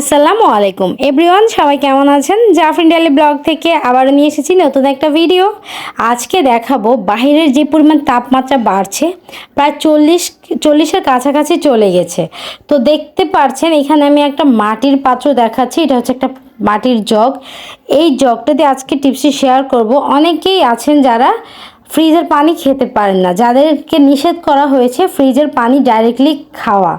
আসসালামু আলাইকুম। এভরিওয়ান, সবাই কেমন আছেন? জাফরিন ডেলি ব্লগ থেকে আবারও নিয়ে এসেছি নতুন একটা ভিডিও। আজকে দেখাবো বাহিরের যে পরিমাণ তাপমাত্রা বাড়ছে, প্রায় চল্লিশ, চল্লিশের কাছাকাছি চলে গেছে। তো দেখতে পারছেন, এখানে আমি একটা মাটির পাত্র দেখাচ্ছি, এটা হচ্ছে একটা মাটির জগ। এই জগটা দিয়ে আজকে টিপসটি শেয়ার করব। অনেকেই আছেন যারা ফ্রিজের পানি খেতে পারেন না, যাদেরকে নিষেধ করা হয়েছে ফ্রিজের পানি ডাইরেক্টলি খাওয়া।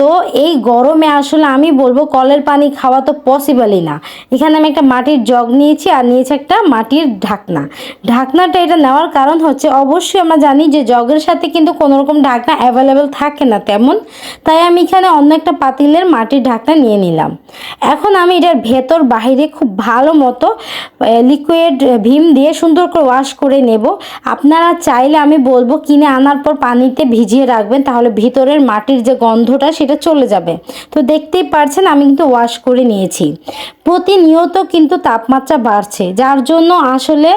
তো এই গরমে আসলে আমি বলব কলের পানি খাওয়া তো পসিবলই না। এখানে আমি একটা মাটির জগ নিয়েছি আর নিয়েছি একটা মাটির ঢাকনা। ঢাকনাটা এটা নেওয়ার কারণ হচ্ছে অবশ্যই আমরা জানি যে জগের সাথে কিন্তু কোনো রকম ঢাকনা অ্যাভেলেবেল থাকে না তেমন। তাই আমি এখানে অন্য একটা পাতিলের মাটির ঢাকনা নিয়ে নিলাম। এখন আমি এটার ভেতর বাহিরে খুব ভালো মতো লিকুইড ভীম দিয়ে সুন্দর করে ওয়াশ করে নেব। আপনারা চাইলে আমি বলব কিনে আনার পর পানিতে ভিজিয়ে রাখবেন, তাহলে ভিতরের মাটির যে গন্ধটা সেটা চলে যাবে। তো দেখতেই পারছেন, আমি কিন্তু ওয়াশ করে নিয়েছি। প্রতিনিয়ত কিন্তু তাপমাত্রা বাড়ছে, যার জন্য আসলে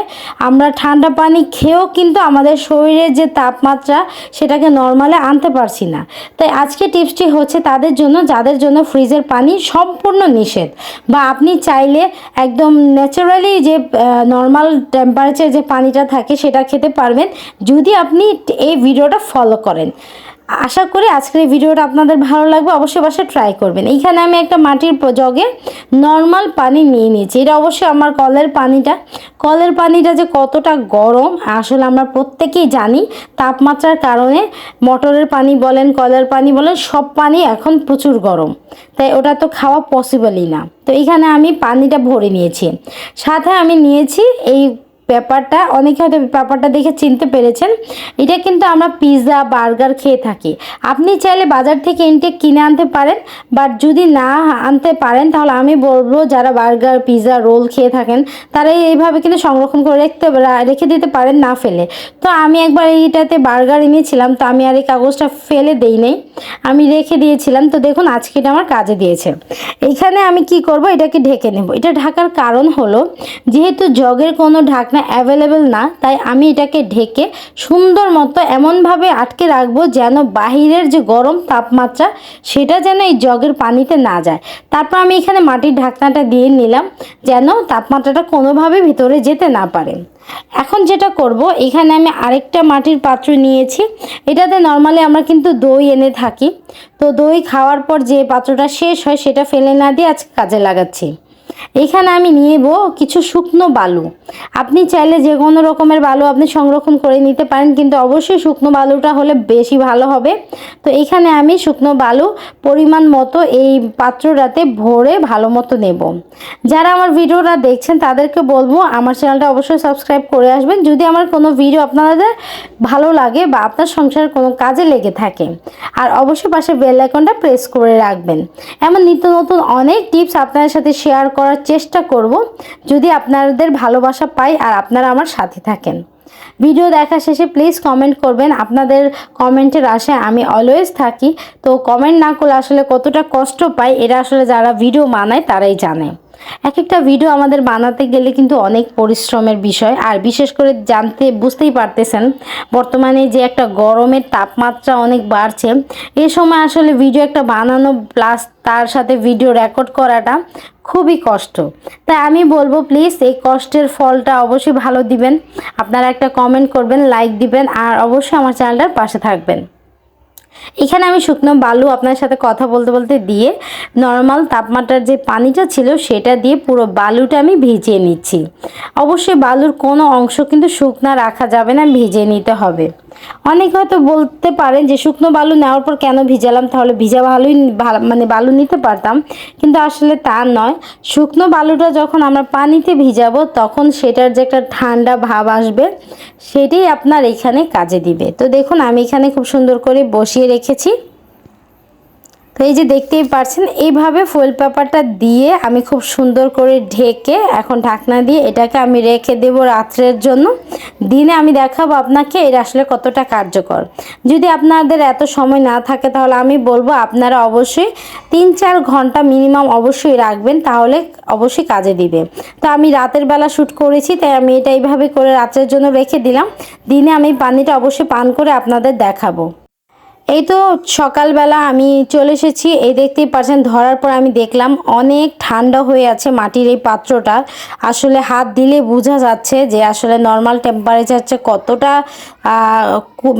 আমরা ঠান্ডা পানি খেয়েও কিন্তু আমাদের শরীরের যে তাপমাত্রা, সেটাকে নর্মালে আনতে পারছি না। তাই আজকে টিপসটি হচ্ছে তাদের জন্য, যাদের জন্য ফ্রিজের পানি সম্পূর্ণ নিষেধ। বা আপনি চাইলে একদম ন্যাচারালি যে নর্মাল টেম্পারেচার যে পানিটা থাকে, সেটা খেতে পারবেন। যদি আপনি এই ভিডিওটা ফলো করেন। আশা করি আজকের ভিডিওটা আপনাদের ভালো লাগবে, অবশ্যই বাসায় ট্রাই করবেন। এইখানে আমি একটা মাটির জগে নর্মাল পানি নিয়ে নিয়েছি। এটা অবশ্যই আমার কলের পানিটা। কলের পানিটা যে কতটা গরম, আসলে আমরা প্রত্যেকেই জানি, তাপমাত্রার কারণে মটরের পানি বলেন, কলের পানি বলেন, সব পানি এখন প্রচুর গরম। তাই ওটা তো খাওয়া পসিবলই না। তো এখানে আমি পানিটা ভরে নিয়েছি। সাথে আমি নিয়েছি এই ব্যাপারটা, অনেকে হয়তো পেপারটা দেখে চিনতে পেরেছেন। এটা কিন্তু আমরা পিৎজা বার্গার খেয়ে থাকি। আপনি চাইলে বাজার থেকে ইনটেক কিনে আনতে পারেন বাট যদি না আনতে পারেন, তাহলে আমি বলব যারা বার্গার পিৎজা রোল খেয়ে থাকেন, তারা এইভাবে কিন্তু সংরক্ষণ করে রাখতে রেখে দিতে পারেন, না ফেলে। তো আমি একবার এইটাতে বার্গার এনেছিলাম, তো আমি আর এই কাগজটা ফেলে দেই নেই। আমি রেখে দিয়েছিলাম, তো দেখুন আজকে এটা আমার কাজে দিয়েছে। এইখানে আমি কি করব, এটাকে ঢেকে নেব। এটা ঢাকার কারণ হলো, যেহেতু জগের কোনো ঢাকনা অ্যাভেলেবেল না, তাই আমি এটাকে ঢেকে সুন্দর মতো এমনভাবে আটকে রাখব যেন বাহিরের যে গরম তাপমাত্রা, সেটা যেন এই জগের পানিতে না যায়। তারপর আমি এখানে মাটির ঢাকনাটা দিয়ে নিলাম, যেন তাপমাত্রাটা কোনোভাবে ভিতরে যেতে না পারে। এখন যেটা করব, এখানে আমি আরেকটা মাটির পাত্র নিয়েছি। এটাতে নর্মালি আমরা কিন্তু দই এনে থাকি। তো দই খাওয়ার পর যে পাত্রটা শেষ হয়, সেটা ফেলে না দিয়ে আজকে কাজে লাগাচ্ছি। এখানে আমি নিয়েব কিছু শুকনো বালু। আপনি চাইলে যে কোনো রকমের বালু আপনি সংরক্ষণ করে নিতে পারেন, কিন্তু অবশ্যই শুকনো বালুটা হলে বেশি ভালো হবে। তো এখানে আমি শুকনো বালু পরিমাণ মতো এই পাত্রটাতে ভরে ভালো মতো নেব। যারা আমার ভিডিওটা দেখছেন, তাদেরকে বলব আমার চ্যানেলটা অবশ্যই সাবস্ক্রাইব করে আসবেন। যদি আমার কোনো ভিডিও আপনাদের ভালো লাগে বা আপনার সংসারের কোনো কাজে লেগে থাকে, আর অবশ্যই পাশে বেল আইকনটা প্রেস করে রাখবেন। এমন নিত্য নতুন অনেক টিপস আপনাদের সাথে শেয়ার করার চেষ্টা করব যদি আপনাদের ভালোবাসা পাই আর আপনারা আমার সাথে থাকেন। ভিডিও দেখা শেষে প্লিজ কমেন্ট করবেন আপনাদের কমেন্টের আশায় আমি অলওয়েজ থাকি। তো কমেন্ট না করলে আসলে কতটা কষ্ট পাই, এটা আসলে যারা ভিডিও মানায় তারাই জানে। এক একটা ভিডিও আমাদের বানাতে গেলে কিন্তু অনেক পরিশ্রমের বিষয়। আর বিশেষ করে জানতে, বুঝতেই পারতেছেন, বর্তমানে যে একটা গরমের তাপমাত্রা অনেক বাড়ছে, এ সময় আসলে ভিডিও একটা বানানো প্লাস তার সাথে ভিডিও রেকর্ড করাটা খুবই কষ্ট। তাই আমি বলব প্লিজ এই কষ্টের ফলটা অবশ্যই ভালো দিবেন। আপনারা একটা কমেন্ট করবেন লাইক দিবেন, আর অবশ্যই আমার চ্যানেলটার পাশে থাকবেন। এখানে আমি শুকনো বালু আপনার সাথে কথা বলতে বলতে দিয়ে নর্মাল তাপমাত্রার যে পানিটা ছিল সেটা দিয়ে পুরো বালুটা আমি ভিজিয়ে নিচ্ছি। অবশ্যই বালুর কোনো অংশ কিন্তু শুকনা রাখা যাবে না, ভিজিয়ে নিতে হবে। অনেক হয়তো বলতে পারেন যে শুকনো বালু নেওয়ার পর কেন ভিজালাম? তাহলে ভিজা বালুই মানে বালু নিতে পারতাম। কিন্তু আসলে তা নয়। শুকনো বালুটা যখন আমরা পানিতে ভিজাবো, তখন সেটার যে একটা ঠান্ডা ভাব আসবে, সেটাই আপনার এখানে কাজে দিবে। তো দেখুন, আমি এখানে খুব সুন্দর করে বসিয়ে রেখেছি। তো এই যে দেখতেই পারছেন, এইভাবে ফুয়েল পেপারটা দিয়ে আমি খুব সুন্দর করে ঢেকে এখন ঢাকনা দিয়ে এটাকে আমি রেখে দেব রাত্রের জন্য। দিনে আমি দেখাবো আপনাকে এটা আসলে কতটা কার্যকর। যদি আপনাদের এত সময় না থাকে তাহলে আমি বলব আপনারা অবশ্যই তিন চার ঘণ্টা মিনিমাম অবশ্যই রাখবেন, তাহলে অবশ্যই কাজে দিবে। তো আমি রাতের বেলা শ্যুট করেছি, তাই আমি এটা এইভাবে করে রাত্রের জন্য রেখে দিলাম। দিনে আমি পানিটা অবশ্যই পান করে আপনাদের দেখাবো। এই তো সকালবেলা আমি চলে এসেছি। এই দেখতেই পারছেন ধরার পর আমি দেখলাম অনেক ঠান্ডা হয়ে আছে মাটির এই পাত্রটা। আসলে হাত দিলে বোঝা যাচ্ছে যে আসলে নর্মাল টেম্পারেচার চেয়ে কতটা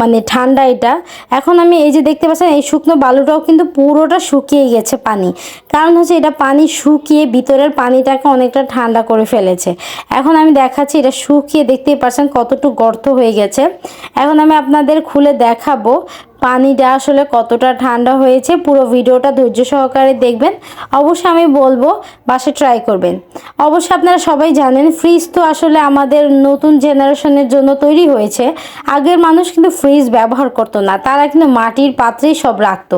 মানে ঠান্ডা এটা। এখন আমি এই যে দেখতে পাচ্ছেন, এই শুকনো বালুটাও কিন্তু পুরোটা শুকিয়ে গেছে পানি। কারণ হচ্ছে এটা পানি শুকিয়ে ভিতরের পানিটাকে অনেকটা ঠান্ডা করে ফেলেছে। এখন আমি দেখাচ্ছি, এটা শুকিয়ে দেখতেই পারছেন কতটুকু গর্ত হয়ে গেছে। এখন আমি আপনাদের খুলে দেখাবো পানিটা আসলে কতটা ঠান্ডা হয়েছে পুরো ভিডিওটা ধৈর্য সহকারে দেখবেন। অবশ্যই আমি বলব, বাসে ট্রাই করবেন। অবশ্যই আপনারা সবাই জানেন ফ্রিজ তো আসলে আমাদের নতুন জেনারেশনের জন্য তৈরি হয়েছে। আগের মানুষ কিন্তু ফ্রিজ ব্যবহার করতো না, তারা কিন্তু মাটির পাত্রেই সব রাখতো।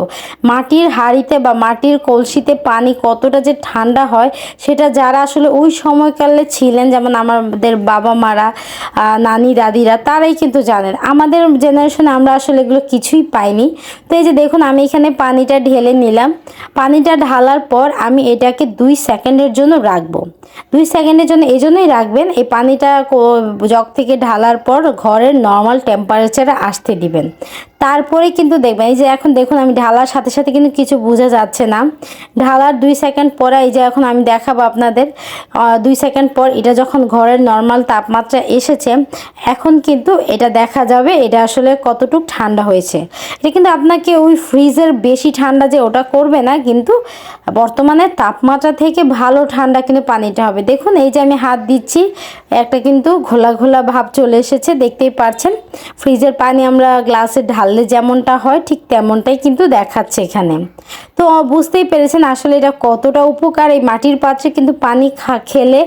মাটির হাঁড়িতে বা মাটির কলসিতে পানি কতটা যে ঠান্ডা হয়, সেটা যারা আসলে ওই সময়কালে ছিলেন, যেমন আমাদের বাবা মারা নানি, দাদিরা, তারাই কিন্তু জানেন। আমাদের জেনারেশনে আমরা আসলে এগুলো কিছুই পাইনি। তো এই যে দেখুন, আমি এখানে পানিটা ঢেলে নিলাম। পানিটা ঢালার পর আমি এটাকে দুই সেকেন্ডের জন্য রাখব। দুই সেকেন্ডের জন্য এই জন্যই রাখবেন, এই পানিটা জগ থেকে ঢালার পর ঘরের নর্মাল টেম্পারেচারে আসতে দিবেন। তারপরে কিন্তু দেখবেন, এই যে এখন দেখুন, আমি ঢালার সাথে সাথে কিন্তু কিছু বোঝা যাচ্ছে না। ঢালার দুই সেকেন্ড পরে, এই যে এখন আমি দেখাবো আপনাদের দুই সেকেন্ড পর এটা যখন ঘরের নর্মাল তাপমাত্রা এসেছে, এখন কিন্তু এটা দেখা যাবে, এটা আসলে কতটুকু ঠান্ডা হয়েছে। এটা কিন্তু আপনাকে ওই ফ্রিজের বেশি ঠান্ডা যে ওটা করবে না, কিন্তু বর্তমানে তাপমাত্রা থেকে ভালো ঠান্ডা কিন্তু পানিটা হবে। দেখুন, এই যে আমি হাত দিচ্ছি, একটা কিন্তু ঘোলা ঘোলা ভাব চলে এসেছে, দেখতেই পাচ্ছেন। ফ্রিজের পানি আমরা গ্লাসে ঢাললে যেমনটা হয়, ঠিক তেমনটাই কিন্তু দেখাচ্ছে এখানে। তো, বুঝতেই পেরেছেন আসলে এটা কতটা উপকার, এই মাটির পাত্রে কিন্তু পানি খেলে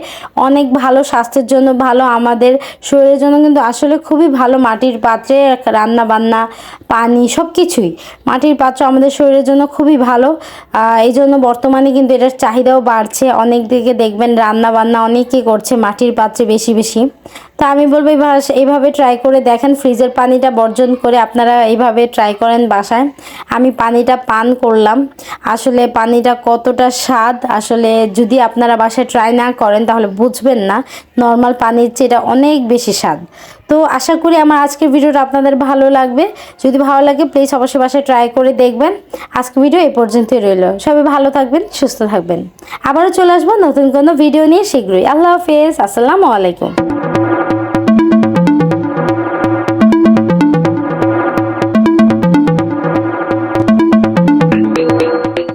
অনেক ভালো স্বাস্থ্যের জন্য ভালো, আমাদের শরীরের জন্য কিন্তু আসলে খুবই ভালো মাটির পাত্রে রান্না বান্না পানি সব কিছুই মাটির পাত্র আমাদের শরীরের জন্য খুবই ভালো। এই জন্য বর্তমানে কিন্তু এটার চাহিদাও বাড়ছে। অনেক দিকে দেখবেন রান্না বান্না অনেকেই করছে মাটির পাত্রে বেশি বেশি। তা আমি বলব এবার এইভাবে ট্রাই করে দেখেন, ফ্রিজের পানিটা বর্জন করে আপনারা এইভাবে ট্রাই করেন বাসায়। আমি পানিটা পান করলাম। আসলে পানিটা কতটা স্বাদ, আসলে যদি আপনারা বাসায় ট্রাই না করেন তাহলে বুঝবেন না। নর্মাল পানির চেয়ে এটা অনেক বেশি স্বাদ। তো আশা করি আমার আজকের ভিডিওটা আপনাদের ভালো লাগবে। যদি ভালো লাগে প্লিজ অবশ্যই বাসায় ট্রাই করে দেখবেন। আজকের ভিডিও এ পর্যন্তই রইল। সবাই ভালো থাকবেন, সুস্থ থাকবেন। আবারও চলে আসব নতুন কোনো ভিডিও নিয়ে শীঘ্রই। আল্লাহ হাফেজ, আসসালামু আলাইকুম।